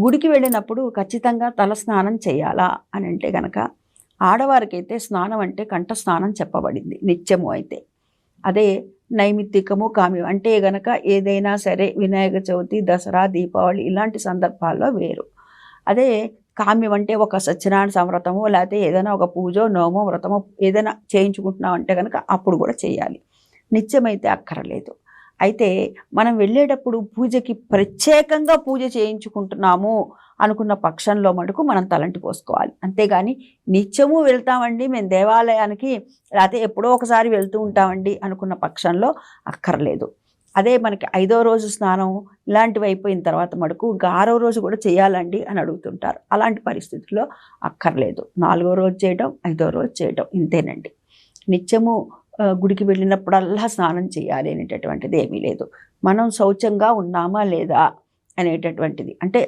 గుడికి వెళ్ళినప్పుడు ఖచ్చితంగా తల స్నానం చేయాలా అని అంటే గనక ఆడవారికైతే స్నానం అంటే కంఠ స్నానం చెప్పబడింది నిత్యము అయితే. అదే నైమిత్తికము కామ్యం అంటే గనక ఏదైనా సరే వినాయక చవితి దసరా దీపావళి ఇలాంటి సందర్భాల్లో వేరు. అదే కామ్యం అంటే ఒక సత్యనారాయణ సంవ్రతము లేకపోతే ఏదైనా ఒక పూజో నోమో వ్రతమో ఏదైనా చేయించుకుంటున్నాం అంటే కనుక అప్పుడు కూడా చేయాలి. నిత్యమైతే అక్కరలేదు. అయితే మనం వెళ్ళేటప్పుడు పూజకి ప్రత్యేకంగా పూజ చేయించుకుంటున్నాము అనుకున్న పక్షంలో మటుకు మనం తలంటి పోసుకోవాలి. అంతేగాని నిత్యము వెళ్తామండి మేము దేవాలయానికి లేకపోతే ఎప్పుడో ఒకసారి వెళ్తూ ఉంటామండి అనుకున్న పక్షంలో అక్కర్లేదు. అదే మనకి ఐదో రోజు స్నానం ఇలాంటివి అయిపోయిన తర్వాత మటుకు ఇంకా ఆరో రోజు కూడా చేయాలండి అని అడుగుతుంటారు. అలాంటి పరిస్థితుల్లో అక్కర్లేదు. నాలుగో రోజు చేయడం ఐదో రోజు చేయడం ఇంతేనండి. నిత్యము గుడికి వెళ్ళినప్పుడల్లా స్నానం చేయాలి అనేటటువంటిది ఏమీ లేదు. మనం శౌచంగా ఉన్నామా లేదా అనేటటువంటిది. అంటే